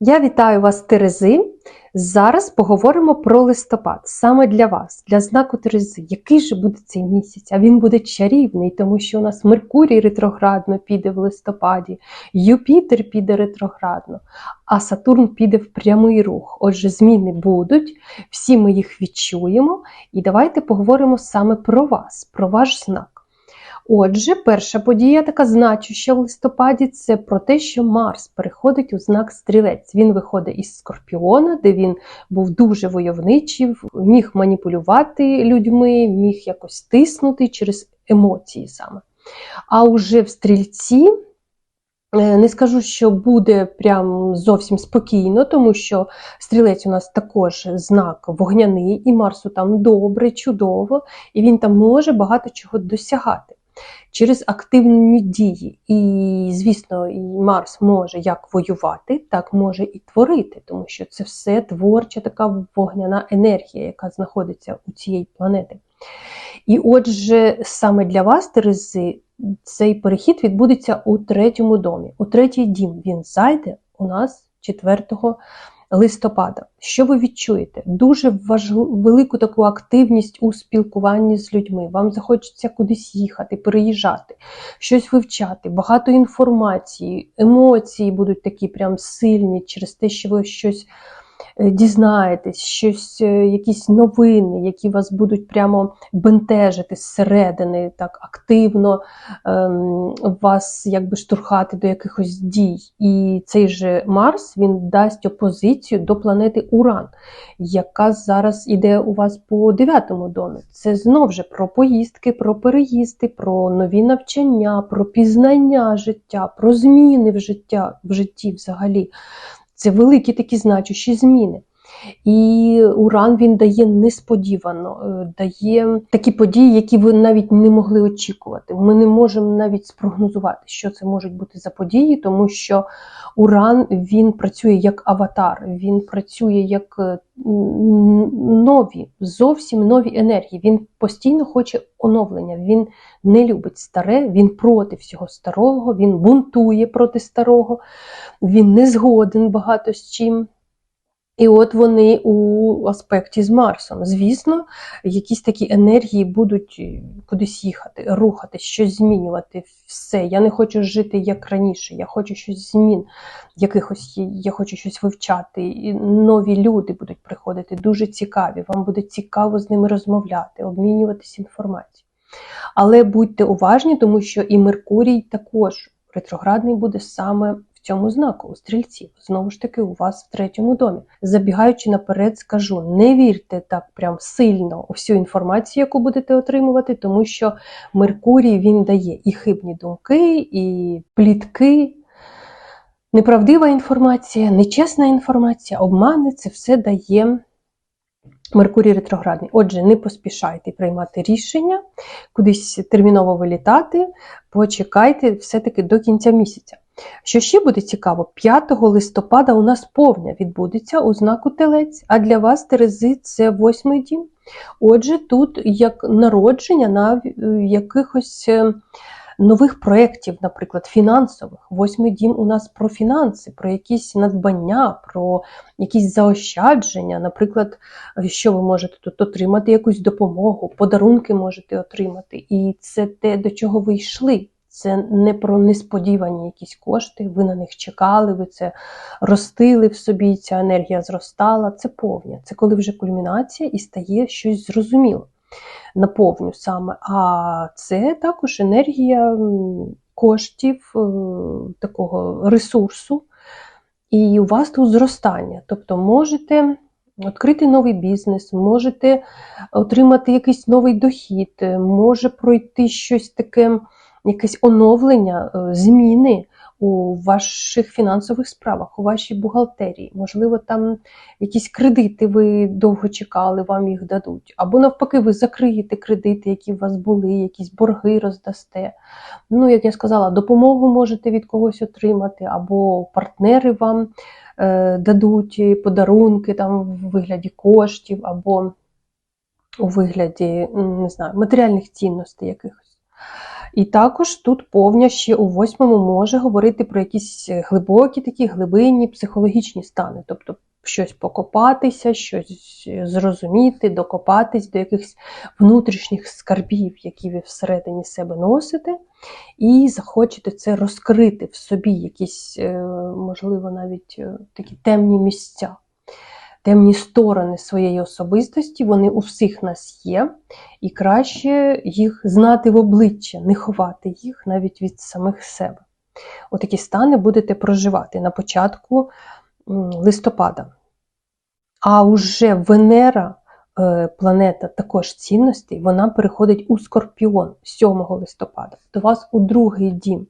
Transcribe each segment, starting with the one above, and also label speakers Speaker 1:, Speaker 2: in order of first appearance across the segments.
Speaker 1: Я вітаю вас, Терези. Зараз поговоримо про листопад саме для вас, для знаку Терези. Який же буде цей місяць? А він буде чарівний, тому що у нас Меркурій ретроградно піде в листопаді, Юпітер піде ретроградно, а Сатурн піде в прямий рух. Отже, зміни будуть, всі ми їх відчуємо. І давайте поговоримо саме про вас, про ваш знак. Отже, перша подія, така значуща в листопаді, це про те, що Марс переходить у знак стрілець. Він виходить із Скорпіона, де він був дуже войовничий, міг маніпулювати людьми, міг якось тиснути через емоції саме. А уже в стрільці. е, Не скажу, що буде прям зовсім спокійно, тому що стрілець у нас також знак вогняний, і Марсу там добре, чудово, і він там може багато чого досягати через активні дії. І, звісно, і Марс може як воювати, так може і творити, тому що це все творча така вогняна енергія, яка знаходиться у цієї планети. І отже, саме для вас, Терези, цей перехід відбудеться у третьому домі. У третій дім він зайде у нас 4 листопада. Що ви відчуєте? Дуже важливу велику таку активність у спілкуванні з людьми. Вам захочеться кудись їхати, переїжджати, щось вивчати, багато інформації, емоції будуть такі прям сильні через те, що ви щось дізнаєтесь, щось, е, якісь новини, які вас будуть прямо бентежити зсередини, так активно ем, вас якби штурхати до якихось дій. І цей же Марс він дасть опозицію до планети Уран, яка зараз іде у вас по дев'ятому домі. Це знов же про поїздки, про переїзди, про нові навчання, про пізнання життя, про зміни в життя в житті взагалі. Це великі такі значущі зміни. І Уран він дає несподівано, е, дає такі події, які ви навіть не могли очікувати. Ми не можемо навіть спрогнозувати, що це можуть бути за події, тому що Уран він працює як аватар, він працює як е, нові, зовсім нові енергії. Він постійно хоче оновлення. Він не любить старе, він проти всього старого, він бунтує проти старого, він не згоден багато з чим. І от вони у аспекті з Марсом. Звісно, якісь такі енергії будуть е, кудись їхати, рухати, щось змінювати. Все. Я не хочу жити як раніше, я хочу щось змін, якихось, я хочу щось вивчати. І нові люди будуть приходити, дуже цікаві. Вам буде цікаво з ними розмовляти, обмінюватися інформацією. Але будьте уважні, тому що і Меркурій також ретроградний буде саме цьому знаку, у стрільців. Знову ж таки, у вас в третьому домі. Забігаючи наперед, скажу: не вірте так прям сильно у всю інформацію, яку будете отримувати, тому що Меркурій він дає і хибні думки, і плітки. Неправдива інформація, нечесна інформація, обмани це все дає Меркурій ретроградний. Отже, не поспішайте приймати рішення, кудись терміново вилітати, почекайте все-таки до кінця місяця. Що ще буде цікаво, 5 листопада у нас повня відбудеться у знаку Телець, а для вас Терези це восьмий дім. Отже, тут як народження на якихось е, нових проєктів, наприклад, фінансових. Восьмий дім у нас про фінанси, про якісь надбання, про якісь заощадження. Наприклад, що ви можете тут отримати якусь допомогу, подарунки можете отримати. І це те, до чого ви йшли. Це не про несподівані якісь кошти, ви на них чекали, ви це ростили в собі, ця енергія зростала. Це повня. Це коли вже кульмінація і стає щось зрозуміло. Наповню саме. А це також енергія коштів, е, такого ресурсу. І у вас тут зростання. Тобто можете відкрити новий бізнес, можете отримати якийсь новий дохід, може пройти щось таке якесь оновлення, е, зміни у ваших фінансових справах, у вашій бухгалтерії. Можливо, там якісь кредити ви довго чекали, вам їх дадуть. Або навпаки, ви закриєте кредити, які у вас були, якісь борги роздасте. Ну, як я сказала, допомогу можете від когось отримати, або партнери вам е, дадуть подарунки там в вигляді коштів, або у вигляді, не знаю, матеріальних цінностей якихось. І також тут повня ще у восьмому може говорити про якісь глибокі такі глибинні психологічні стани, тобто щось покопатися, щось зрозуміти, докопатись до якихось внутрішніх скарбів, які ви всередині себе носите, і захочете це розкрити в собі, якісь, е, можливо, навіть е, такі темні місця. Темні сторони своєї особистості, вони у всіх нас є, і краще їх знати в обличчя, не ховати їх навіть від самих себе. Отакі стани будете проживати на початку листопада. А уже Венера, планета також цінностей, вона переходить у Скорпіон 7 листопада, до вас у другий дім.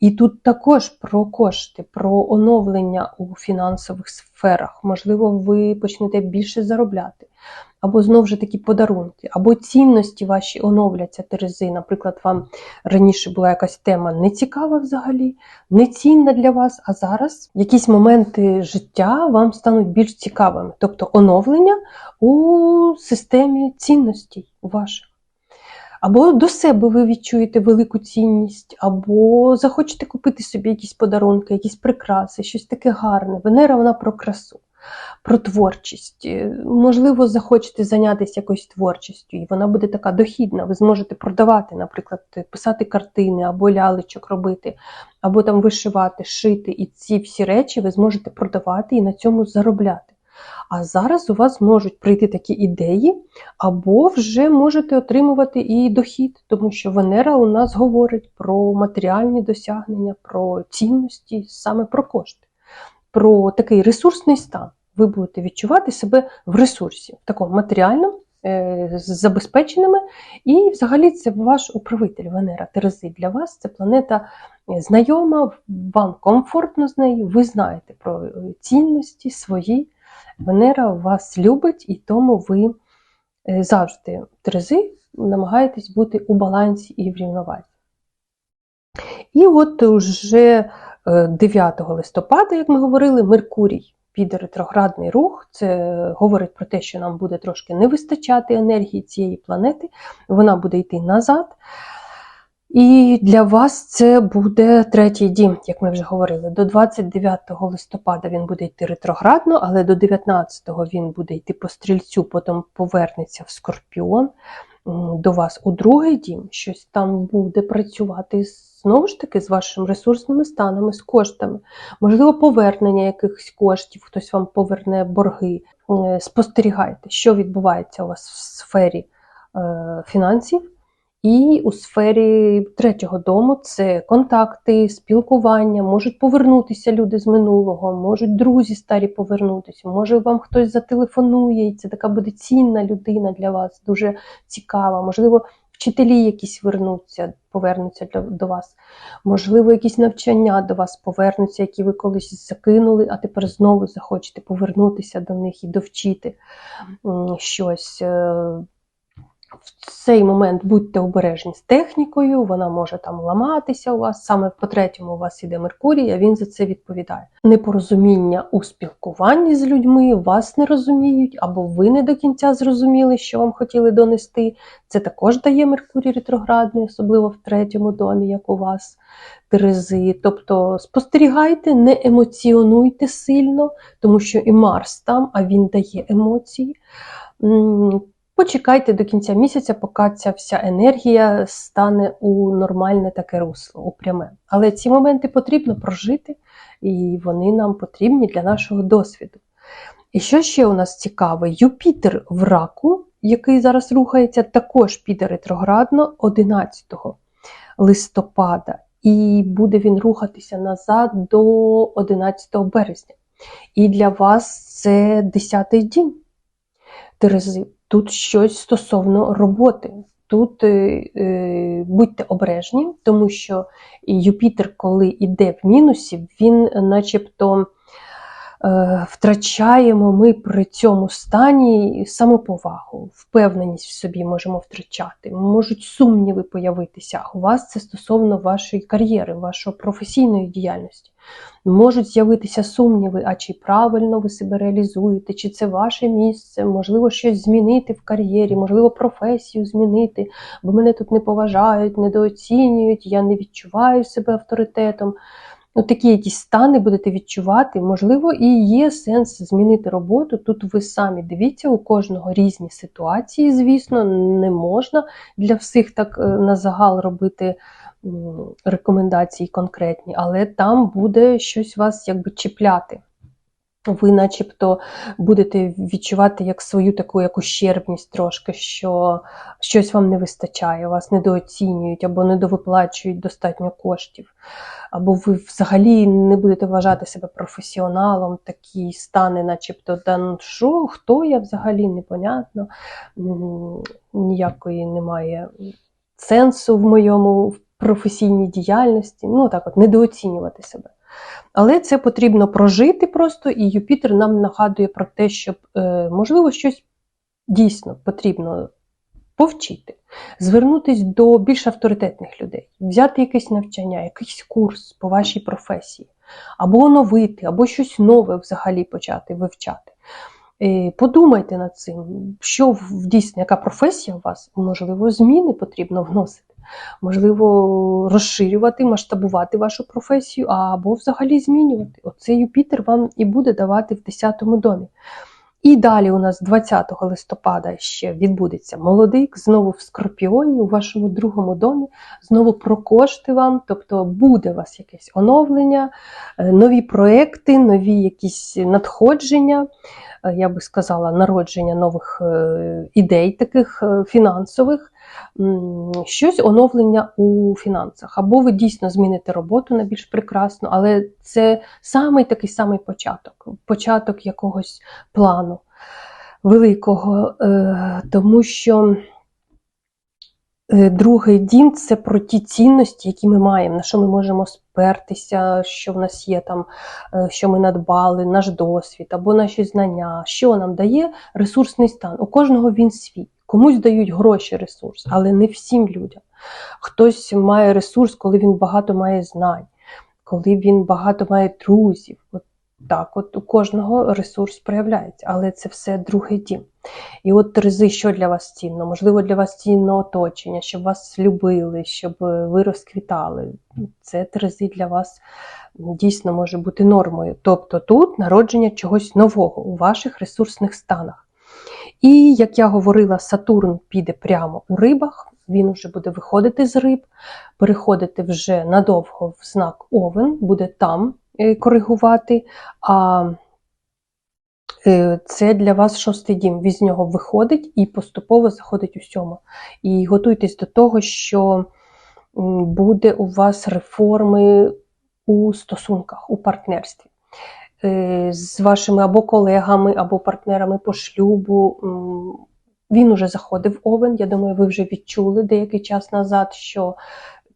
Speaker 1: І тут також про кошти, про оновлення у фінансових сферах. Можливо, ви почнете більше заробляти або знову ж такі подарунки, або цінності ваші оновляться Терези. Наприклад, вам раніше була якась тема не цікава взагалі, не цінна для вас, а зараз якісь моменти життя вам стануть більш цікавими, тобто оновлення у системі цінностей ваших. Або до себе ви відчуєте велику цінність, або захочете купити собі якісь подарунки, якісь прикраси, щось таке гарне. Венера вона про красу про творчість. Е, можливо, захочете зайнятися якоюсь творчістю, і вона буде така дохідна. Ви зможете продавати, наприклад, писати картини або лялечок робити, або там вишивати, шити. І ці всі речі ви зможете продавати і на цьому заробляти. А зараз у вас можуть прийти такі ідеї, або вже можете отримувати і дохід, тому що Венера у нас говорить про матеріальні досягнення, про цінності, саме про кошти про такий ресурсний стан. Ви будете відчувати себе в ресурсі, такому матеріальному, е, забезпеченими. І взагалі це ваш управитель Венера Терези. Для вас це планета е, знайома, вам комфортно з нею, ви знаєте про е, цінності свої. Венера вас любить, і тому ви завжди Терези намагаєтесь бути у балансі і в рівновазі. І от уже 9 е, листопада, як ми говорили, Меркурій піде ретроградний рух. Це говорить про те, що нам буде трошки не вистачати енергії цієї планети, вона буде йти назад. І для вас це буде третій дім, як ми вже говорили. До 29 листопада він буде йти ретроградно, але до 19-го він буде йти по стрільцю, потім повернеться в Скорпіон до вас у другий дім, щось там буде працювати знову ж таки з вашими ресурсними станами, з коштами, можливо, повернення якихось коштів, хтось вам поверне борги. Е, спостерігайте, що відбувається у вас в сфері е, фінансів. І у сфері третього дому це контакти, спілкування, можуть повернутися люди з минулого, можуть друзі старі повернутися, може вам хтось зателефонує, і це така буде цінна людина для вас, дуже цікава. Можливо, вчителі якісь вернуться, повернуться до вас. Можливо, якісь навчання до вас повернуться, які ви колись закинули, а тепер знову захочете повернутися до них і довчити щось. В цей момент будьте обережні з технікою, вона може там ламатися у вас. Саме по третьому у вас іде Меркурій, а він за це відповідає. Непорозуміння у спілкуванні з людьми, вас не розуміють, або ви не до кінця зрозуміли, що вам хотіли донести. Це також дає Меркурій ретроградний, особливо в третьому домі, як у вас. Терези, тобто спостерігайте, не емоціонуйте сильно, тому що і Марс там, а він дає емоції. Почекайте до кінця місяця, поки ця вся енергія стане у нормальне таке русло, у пряме. Але ці моменти потрібно прожити, і вони нам потрібні для нашого досвіду. І що ще у нас цікаве? Юпітер в раку, який зараз рухається, також піде ретроградно 11 листопада, і буде він рухатися назад до 11 березня. І для вас це 10-й дім Терези. Тут щось стосовно роботи. Тут е, е, будьте обережні, тому що Юпітер, коли йде в мінусі, він начебто втрачаємо ми при цьому стані самоповагу, впевненість в собі можемо втрачати, можуть сумніви появитися. У вас це стосовно вашої кар'єри, вашої професійної діяльності. Можуть з'явитися сумніви, а чи правильно ви себе реалізуєте, чи це ваше місце, можливо, щось змінити в кар'єрі, можливо, професію змінити, бо мене тут не поважають, недооцінюють, я не відчуваю себе авторитетом. Ну, такі якісь стани будете відчувати, можливо, і є сенс змінити роботу. Тут ви самі дивіться, у кожного різні ситуації, звісно, не можна для всіх так е, на загал робити рекомендації конкретні, але там буде щось вас якби чіпляти. Ви начебто будете відчувати як свою таку як ущербність трошки, що щось вам не вистачає, вас недооцінюють або недовиплачують достатньо коштів, або ви взагалі не будете вважати себе професіоналом, такі стани, начебто, да ну що, хто я взагалі непонятно, ніякої немає сенсу в моєму професійній діяльності. Ну так от, недооцінювати себе. Але це потрібно прожити просто, і Юпітер нам нагадує про те, щоб, е, можливо, щось дійсно потрібно повчити, звернутися до більш авторитетних людей, взяти якесь навчання, якийсь курс по вашій професії, або оновити, або щось нове взагалі почати вивчати. Е, Подумайте над цим, що дійсно, яка професія у вас, можливо, зміни потрібно вносити. Можливо, розширювати, масштабувати вашу професію, або взагалі змінювати. Оце Юпітер вам і буде давати в 10 домі. І далі у нас 20 листопада ще відбудеться молодик, знову в Скорпіоні, у вашому другому домі, знову про кошти вам, тобто буде у вас якесь оновлення, е, нові проекти, нові якісь надходження, е, я би сказала, народження нових е, ідей, таких фінансових щось оновлення у фінансах. Або ви дійсно зміните роботу на більш прекрасну, але це самий такий самий початок, початок якогось плану великого, е, тому що е, другий дім це про ті цінності, які ми маємо, на що ми можемо спертися, що в нас є там, е, що ми надбали, наш досвід або наші знання, що нам дає ресурсний стан. У кожного він свій. Комусь дають гроші ресурс, але не всім людям. Хтось має ресурс, коли він багато має знань, коли він багато має друзів. От так, от у кожного ресурс проявляється, але це все другий дім. І от Терези, що для вас цінно? Можливо, для вас цінно оточення, щоб вас любили, щоб ви розквітали. Це Терези для вас дійсно може бути нормою. Тобто тут народження чогось нового у ваших ресурсних станах. І, як я говорила, Сатурн піде прямо у рибах, він вже буде виходити з риб, переходити вже надовго в знак Овен, буде там е, коригувати. А е, це для вас шостий дім. Він з нього виходить і поступово заходить у сьому. І готуйтесь до того, що буде у вас реформи у стосунках, у партнерстві. Е, З вашими або колегами, або партнерами по шлюбу. Він уже заходив в овен. Я думаю, ви вже відчули деякий час назад, що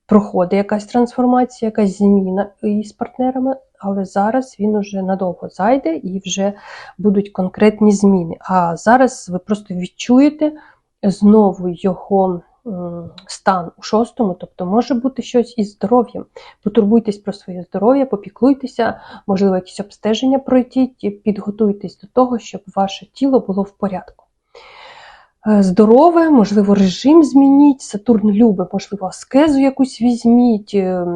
Speaker 1: проходить якась трансформація, якась зміна із партнерами, але зараз він уже надовго зайде і вже будуть конкретні зміни. А зараз ви просто відчуєте знову його стан у шостому, тобто може бути щось із здоров'ям. Потурбуйтесь про своє здоров'я, попіклуйтеся, можливо, якісь обстеження пройдіть, підготуйтесь до того, щоб ваше тіло було в порядку. Е, Здорове, можливо, режим змініть. Сатурн любить, можливо, аскезу якусь візьміть. е,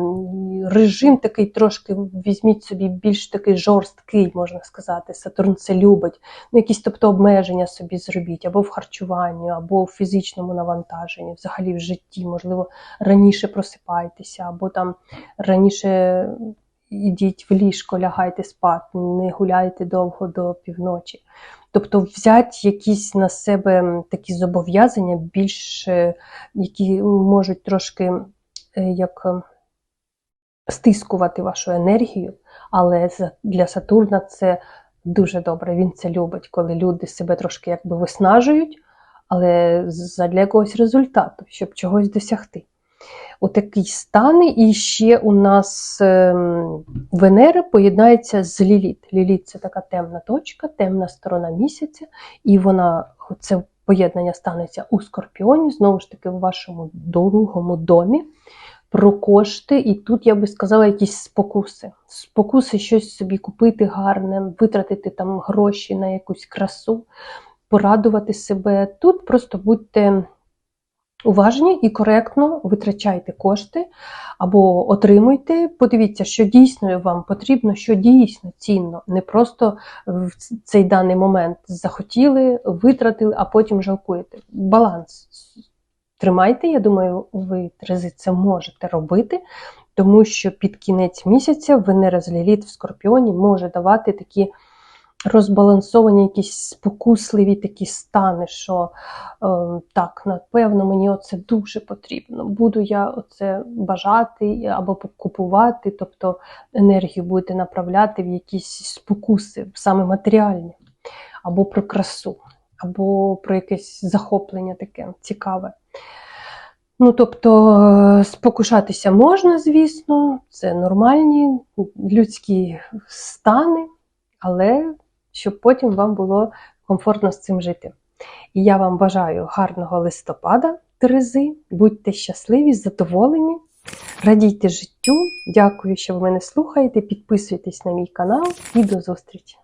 Speaker 1: Режим такий трошки візьміть собі більш такий жорсткий, можна сказати. Сатурн це любить. Ну, якісь тобто обмеження собі зробіть або в харчуванні, або в фізичному навантаженні, взагалі в житті, можливо, раніше просипайтеся, або там раніше ідіть в ліжко, лягайте спати, не гуляйте довго до півночі. Тобто взяти якісь на себе такі зобов'язання, більш які можуть трошки е, як е, стискувати вашу енергію, але для Сатурна це дуже добре. Він це любить, коли люди себе трошки якби виснажують, але задля якогось результату, щоб чогось досягти. Отакий стан. І ще у нас ем, Венера поєднається з Ліліт. Ліліт це така темна точка, темна сторона місяця, і вона це поєднання станеться у Скорпіоні, знову ж таки, в вашому другому домі. Про кошти, і тут я би сказала якісь спокуси. Спокуси щось собі купити гарне, витратити там гроші на якусь красу, порадувати себе. Тут просто будьте уважні і коректно витрачайте кошти або отримуйте. Подивіться, що дійсно вам потрібно, що дійсно цінно. Не просто в цей даний момент захотіли, витратили, а потім жалкуєте. Баланс тримайте. Я думаю, ви Терези, це можете робити, тому що під кінець місяця Венера з Ліліт в Скорпіоні може давати такі розбалансовані, якісь спокусливі такі стани, що е, так, напевно, мені оце дуже потрібно. Буду я оце бажати або купувати, тобто енергію будете направляти в якісь спокуси, саме матеріальні, або про красу, або про якесь захоплення таке цікаве. Ну, тобто, е, спокушатися можна, звісно, це нормальні людські стани, але щоб потім вам було комфортно з цим жити. І я вам бажаю гарного листопада, Терези, будьте щасливі, задоволені, радійте життю. Дякую, що ви мене слухаєте. Підписуйтесь на мій канал і до зустрічі!